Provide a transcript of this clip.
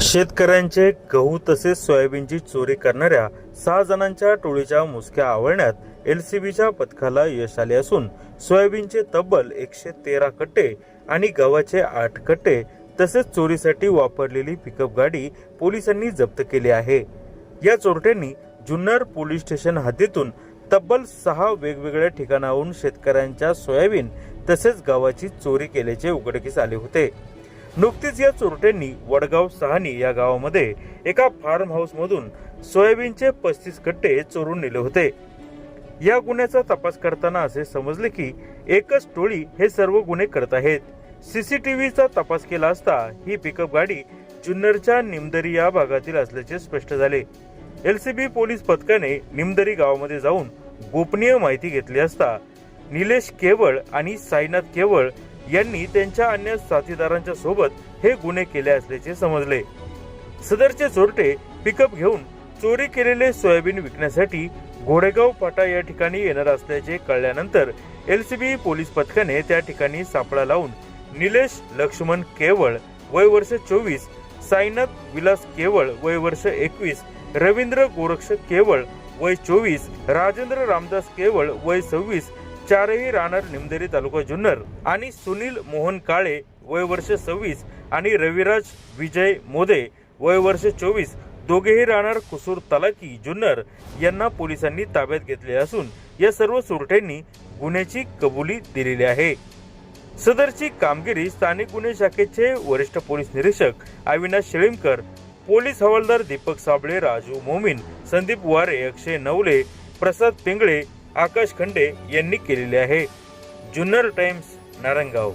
शेतकऱ्यांचे गहू तसेच सोयाबीनची चोरी करणाऱ्या सहा जणांच्या टोळीच्या मुसक्या आवळण्यात एल सी बीच्या पथकाला यश आले असून सोयाबीनचे तब्बल एकशे तेरा कट्टे आणि गव्हाचे आठ कट्टे तसेच चोरीसाठी वापरलेली पिकअप गाडी पोलिसांनी जप्त केली आहे. या चोरट्यांनी जुन्नर पोलीस स्टेशन हद्दीतून तब्बल सहा वेगवेगळ्या ठिकाणाहून शेतकऱ्यांच्या सोयाबीन तसेच गव्हाची चोरी केल्याचे उघडकीस आले होते. नुकतीच या चोरट्यांनी वडगाव सहानी या गावामध्ये एका फार्म हाऊस मधून सोयाबीनचे पस्तीस कट्टे चोरून नेले होते. या गुन्ह्याचा तपास करताना असे समजले की एकच टोळी हे सर्व गुन्हे करत आहेत. सीसीटीव्हीचा तपास केला असता ही पिकअप गाडी जुन्नरच्या निमदरी या भागातील असल्याचे स्पष्ट झाले. एलसीबी पोलीस पथकाने निमदरी गावामध्ये जाऊन गोपनीय माहिती घेतली असता निलेश केवळ आणि साईनाथ केवळ यांनी त्यांच्या अन्य साथीदारांच्या सोबत हे गुन्हे केले असल्याचे समजले. सदरचे चोरटे पिकअप घेऊन चोरी केलेले सोयाबीन विकण्यासाठी घोडेगाव फाटा या ठिकाणी येणार असल्याचे कळल्यानंतर एलसीबी पोलीस पथकाने त्या ठिकाणी सापळा लावून निलेश लक्ष्मण केवळ वय वर्ष चोवीस साईनाथ विलास केवळ वय वर्ष एकवीस रवींद्र गोरक्ष केवळ वय चोवीस राजेंद्र रामदास केवळ वय सव्वीस चारही राहणार निमदेरी तालुका जुन्नर आणि सुनील मोहन काळे वय वर्ष सव्वीस आणि रविराज विजय मोदे वय वर्ष चोवीस. दोघेही राहणार कुसूर तलाकी जुन्नर. यांना पोलिसांनी ताब्यात घेतले असून या सर्व सुरट्यांनी गुन्ह्याची कबुली दिलेली आहे. सदरची कामगिरी स्थानिक गुन्हे शाखेचे वरिष्ठ पोलीस निरीक्षक अविनाश शेळीमकर पोलीस हवालदार दीपक साबळे राजू मोमीन संदीप वारे अक्षय नवले प्रसाद पिंगळे आकाश खंडे यांनी केलेले आहे. जुन्नर टाइम्स नारंगाव.